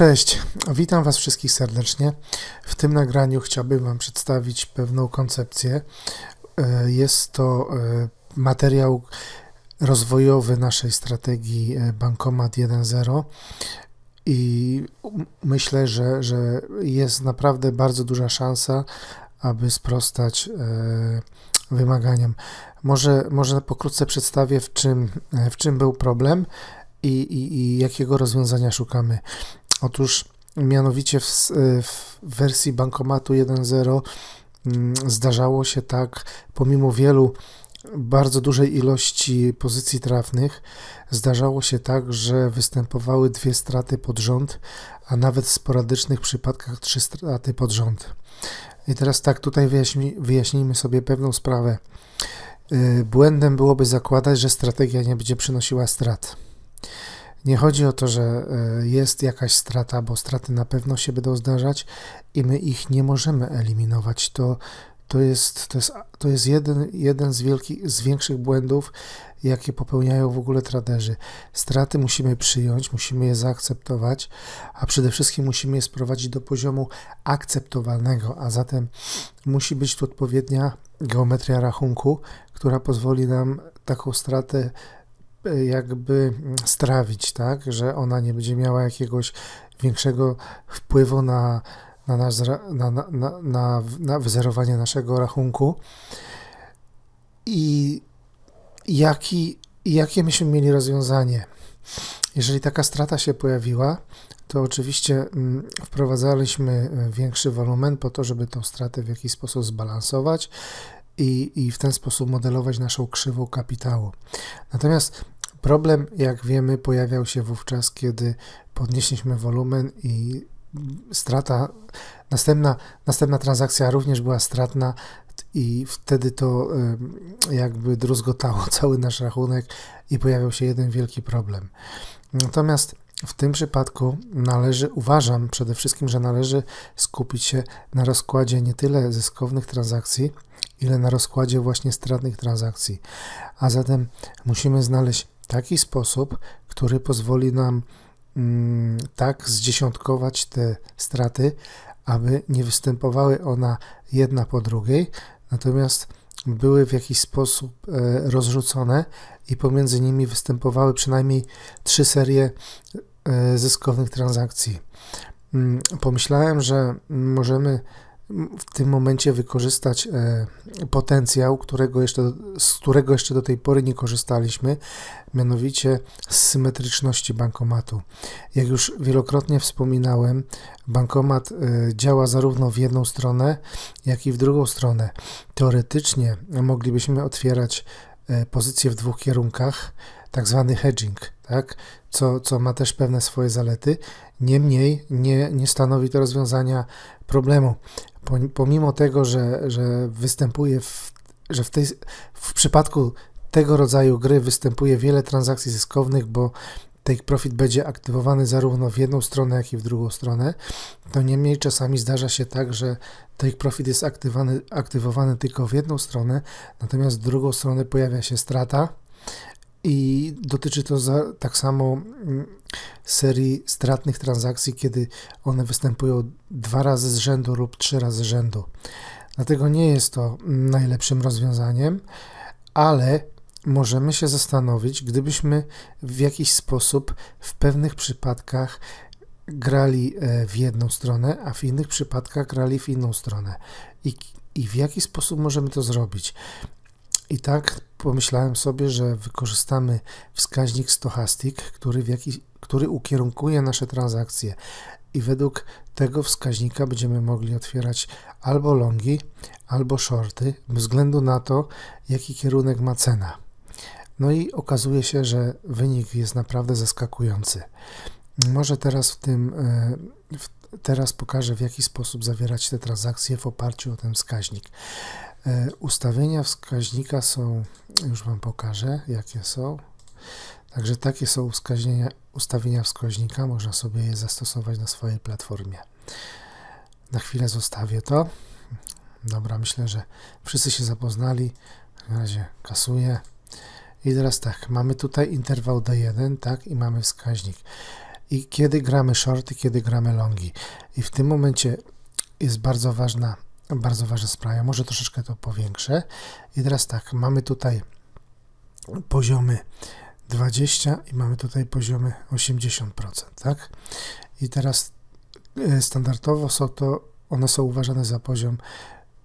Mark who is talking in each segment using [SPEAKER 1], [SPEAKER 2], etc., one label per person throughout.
[SPEAKER 1] Cześć, witam Was wszystkich serdecznie. W tym nagraniu chciałbym Wam przedstawić pewną koncepcję. E, Jest to e, materiał rozwojowy naszej strategii e, Bankomat 1.0 i myślę, że, że jest naprawdę bardzo duża szansa, aby sprostać wymaganiom. Może, może pokrótce przedstawię, w czym, w czym był problem i, i, i jakiego rozwiązania szukamy. Otóż mianowicie w, w wersji bankomatu 1.0 mm, zdarzało się tak, pomimo wielu bardzo dużej ilości pozycji trafnych, zdarzało się tak, że występowały dwie straty pod rząd, a nawet w sporadycznych przypadkach trzy straty pod rząd. I teraz tak, tutaj wyjaśni, wyjaśnijmy sobie pewną sprawę. Yy, Błędem byłoby zakładać, że strategia nie będzie przynosiła strat. Nie chodzi o to, że e, jest jakaś strata, bo straty na pewno się będą zdarzać i my ich nie możemy eliminować. To, to jest, to jest, to jest jeden, jeden z, wielkich, z większych błędów, jakie popełniają w ogóle traderzy. Straty musimy przyjąć, musimy je zaakceptować, a przede wszystkim musimy je sprowadzić do poziomu akceptowalnego, a zatem musi być tu odpowiednia geometria rachunku, która pozwoli nam taką stratę jakby strawić, tak, że ona nie będzie miała jakiegoś większego wpływu na, na, nasz, na, na, na, na wyzerowanie naszego rachunku. I jaki, jakie myśmy mieli rozwiązanie? Jeżeli taka strata się pojawiła, to oczywiście wprowadzaliśmy większy wolumen po to, żeby tą stratę w jakiś sposób zbalansować i, i w ten sposób modelować naszą krzywą kapitału. Natomiast problem, jak wiemy, pojawiał się wówczas, kiedy podnieśliśmy wolumen i strata, następna, następna transakcja również była stratna i wtedy to jakby druzgotało cały nasz rachunek i pojawiał się jeden wielki problem. Natomiast w tym przypadku należy, uważam przede wszystkim, że należy skupić się na rozkładzie nie tyle zyskownych transakcji, ile na rozkładzie właśnie stratnych transakcji. A zatem musimy znaleźć taki sposób, który pozwoli nam mm, tak zdziesiątkować te straty, aby nie występowały one jedna po drugiej, natomiast były w jakiś sposób e, rozrzucone i pomiędzy nimi występowały przynajmniej trzy serie e, zyskownych transakcji. Mm, pomyślałem, że możemy w tym momencie wykorzystać e, potencjał, którego jeszcze, z którego jeszcze do tej pory nie korzystaliśmy, mianowicie z symetryczności bankomatu. Jak już wielokrotnie wspominałem, bankomat e, działa zarówno w jedną stronę, jak i w drugą stronę. Teoretycznie moglibyśmy otwierać e, pozycje w dwóch kierunkach, tak zwany hedging, tak? Co, co ma też pewne swoje zalety. Niemniej nie, nie stanowi to rozwiązania problemu. Pomimo tego, że, że występuje, w, że w, tej, w przypadku tego rodzaju gry występuje wiele transakcji zyskownych, bo take profit będzie aktywowany zarówno w jedną stronę, jak i w drugą stronę, to niemniej czasami zdarza się tak, że take profit jest aktywowany, aktywowany tylko w jedną stronę, natomiast w drugą stronę pojawia się strata i dotyczy to za, tak samo mm, serii stratnych transakcji, kiedy one występują dwa razy z rzędu lub trzy razy z rzędu. Dlatego nie jest to najlepszym rozwiązaniem, ale możemy się zastanowić, gdybyśmy w jakiś sposób w pewnych przypadkach grali e, w jedną stronę, a w innych przypadkach grali w inną stronę. I, i w jaki sposób możemy to zrobić? I tak pomyślałem sobie, że wykorzystamy wskaźnik stochastic, który, w jaki, który ukierunkuje nasze transakcje i według tego wskaźnika będziemy mogli otwierać albo longi, albo shorty, bez względu na to, jaki kierunek ma cena. No i okazuje się, że wynik jest naprawdę zaskakujący. Może teraz w tym, e, teraz pokażę, w jaki sposób zawierać te transakcje w oparciu o ten wskaźnik. E, ustawienia wskaźnika są, już Wam pokażę, jakie są. Także takie są ustawienia, wskaźnika, można sobie je zastosować na swojej platformie. Na chwilę zostawię to. Dobra, myślę, że wszyscy się zapoznali. W razie kasuję. I teraz tak, mamy tutaj interwał D1, tak, i mamy wskaźnik. i kiedy gramy shorty, kiedy gramy longi. I w tym momencie jest bardzo ważna, bardzo ważna sprawa. Może troszeczkę to powiększę. I teraz tak, mamy tutaj poziomy 20 i mamy tutaj poziomy 80%, tak? I teraz e, standardowo są to, one są uważane za poziom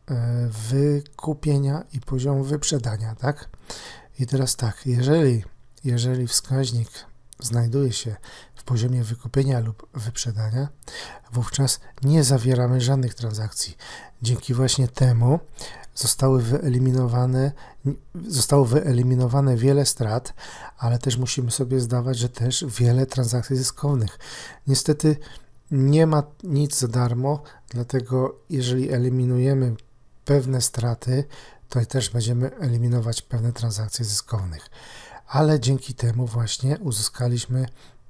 [SPEAKER 1] e, wykupienia i poziom wyprzedania, tak? I teraz tak, jeżeli, jeżeli wskaźnik znajduje się poziomie wykupienia lub wyprzedania, wówczas nie zawieramy żadnych transakcji. Dzięki właśnie temu zostały wyeliminowane, zostało wyeliminowane wiele strat, ale też musimy sobie zdawać, że też wiele transakcji zyskownych. Niestety nie ma nic za darmo, dlatego jeżeli eliminujemy pewne straty, to też będziemy eliminować pewne transakcje zyskownych. Ale dzięki temu właśnie uzyskaliśmy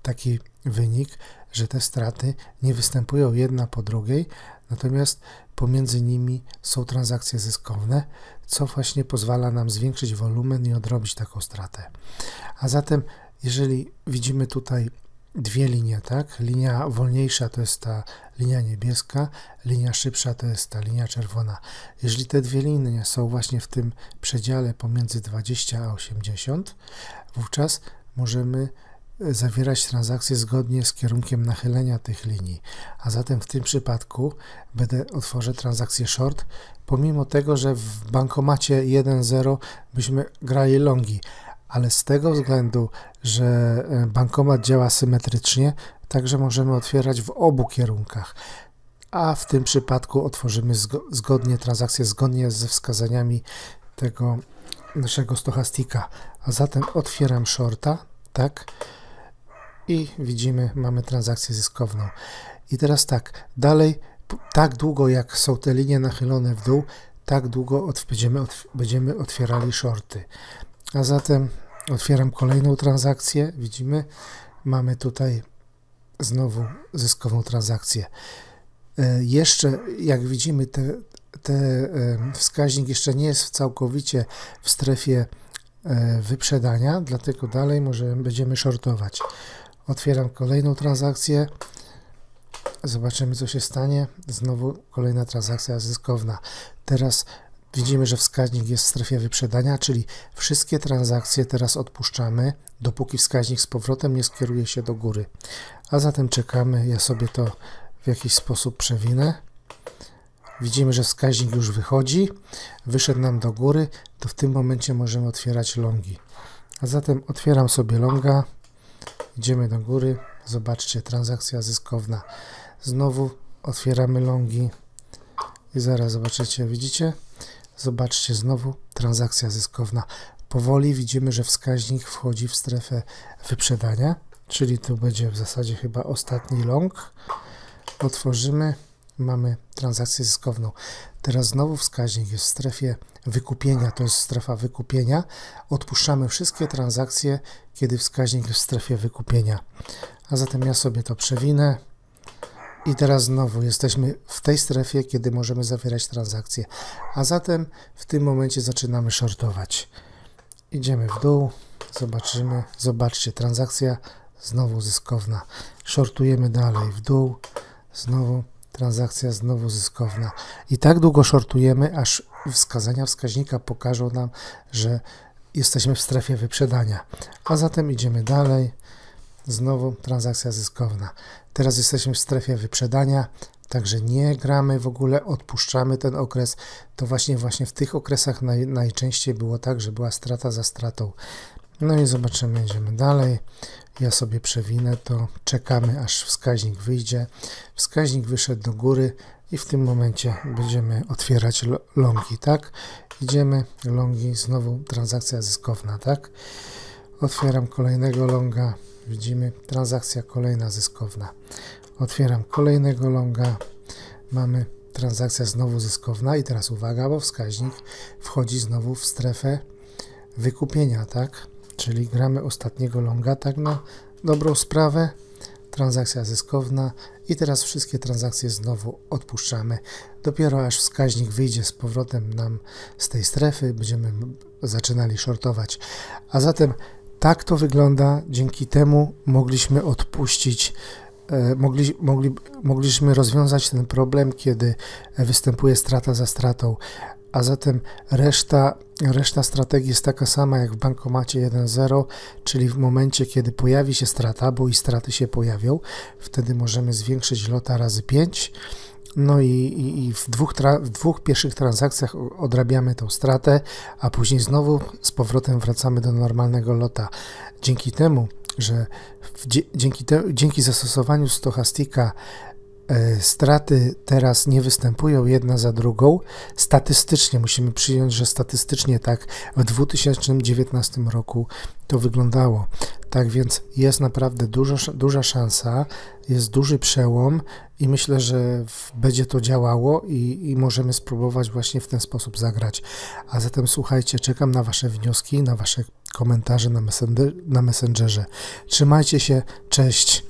[SPEAKER 1] taki wynik, że te straty nie występują jedna po drugiej, natomiast pomiędzy nimi są transakcje zyskowne, co właśnie pozwala nam zwiększyć wolumen i odrobić taką stratę. A zatem, jeżeli widzimy tutaj dwie linie, tak? Linia wolniejsza to jest ta linia niebieska, linia szybsza to jest ta linia czerwona. Jeżeli te dwie linie są właśnie w tym przedziale pomiędzy 20 a 80, wówczas możemy zawierać transakcje zgodnie z kierunkiem nachylenia tych linii. A zatem w tym przypadku będę otworzę transakcję short, pomimo tego, że w bankomacie 1.0 byśmy grali longi, ale z tego względu, że e, bankomat działa symetrycznie, także możemy otwierać w obu kierunkach. A w tym przypadku otworzymy zgodnie transakcję zgodnie ze wskazaniami tego naszego stochastika. A zatem otwieram shorta, tak? I widzimy, mamy transakcję zyskowną. I teraz tak, dalej, tak długo jak są te linie nachylone w dół, tak długo od, będziemy, od, będziemy otwierali shorty. A zatem otwieram kolejną transakcję. Widzimy, mamy tutaj znowu zyskową transakcję. E, jeszcze, jak widzimy, te, te e, wskaźnik jeszcze nie jest całkowicie w strefie e, wyprzedania, dlatego dalej może będziemy shortować. Otwieram kolejną transakcję. Zobaczymy, co się stanie. Znowu kolejna transakcja zyskowna. Teraz Widzimy, że wskaźnik jest w strefie wyprzedania, czyli wszystkie transakcje teraz odpuszczamy, dopóki wskaźnik z powrotem nie skieruje się do góry. A zatem czekamy, ja sobie to w jakiś sposób przewinę. Widzimy, że wskaźnik już wychodzi, wyszedł nam do góry, to w tym momencie możemy otwierać longi. A zatem otwieram sobie longa, idziemy do góry, zobaczcie, transakcja zyskowna. Znowu otwieramy longi i zaraz zobaczycie, widzicie? Zobaczcie, znowu transakcja zyskowna. Powoli widzimy, że wskaźnik wchodzi w strefę wyprzedania, czyli to będzie w zasadzie chyba ostatni long. Otworzymy, mamy transakcję zyskowną. Teraz znowu wskaźnik jest w strefie wykupienia, to jest strefa wykupienia. Odpuszczamy wszystkie transakcje, kiedy wskaźnik jest w strefie wykupienia. A zatem ja sobie to przewinę. I teraz znowu jesteśmy w tej strefie, kiedy możemy zawierać transakcje. A zatem w tym momencie zaczynamy shortować. Idziemy w dół, zobaczymy, zobaczcie, transakcja znowu zyskowna. Shortujemy dalej w dół, znowu transakcja znowu zyskowna. I tak długo shortujemy, aż wskazania wskaźnika pokażą nam, że jesteśmy w strefie wyprzedania. A zatem idziemy dalej. Znowu transakcja zyskowna. Teraz jesteśmy w strefie wyprzedania, także nie gramy w ogóle, odpuszczamy ten okres. To właśnie właśnie w tych okresach naj, najczęściej było tak, że była strata za stratą. No i zobaczymy, idziemy dalej. Ja sobie przewinę to, czekamy aż wskaźnik wyjdzie. Wskaźnik wyszedł do góry i w tym momencie będziemy otwierać longi, tak? Idziemy, longi, znowu transakcja zyskowna, tak? Otwieram kolejnego longa, Widzimy transakcja kolejna zyskowna. Otwieram kolejnego longa. Mamy transakcja znowu zyskowna i teraz uwaga, bo wskaźnik wchodzi znowu w strefę wykupienia, tak? Czyli gramy ostatniego longa, tak na dobrą sprawę. Transakcja zyskowna i teraz wszystkie transakcje znowu odpuszczamy. Dopiero aż wskaźnik wyjdzie z powrotem nam z tej strefy, będziemy zaczynali shortować. A zatem tak to wygląda. Dzięki temu mogliśmy odpuścić, e, mogli, mogli, mogliśmy rozwiązać ten problem, kiedy występuje strata za stratą. A zatem reszta, reszta strategii jest taka sama jak w bankomacie 1.0, czyli w momencie, kiedy pojawi się strata, bo i straty się pojawią, wtedy możemy zwiększyć lota razy 5. No i, i, i w, dwóch w dwóch pierwszych transakcjach odrabiamy tą stratę, a później znowu z powrotem wracamy do normalnego lota. Dzięki temu, że dzięki, te- dzięki zastosowaniu stochastika straty teraz nie występują jedna za drugą. Statystycznie musimy przyjąć, że statystycznie tak w 2019 roku to wyglądało. Tak więc jest naprawdę dużo, duża szansa, jest duży przełom i myślę, że będzie to działało i, i możemy spróbować właśnie w ten sposób zagrać. A zatem słuchajcie, czekam na Wasze wnioski, na Wasze komentarze na, messenger, na Messengerze. Trzymajcie się, cześć.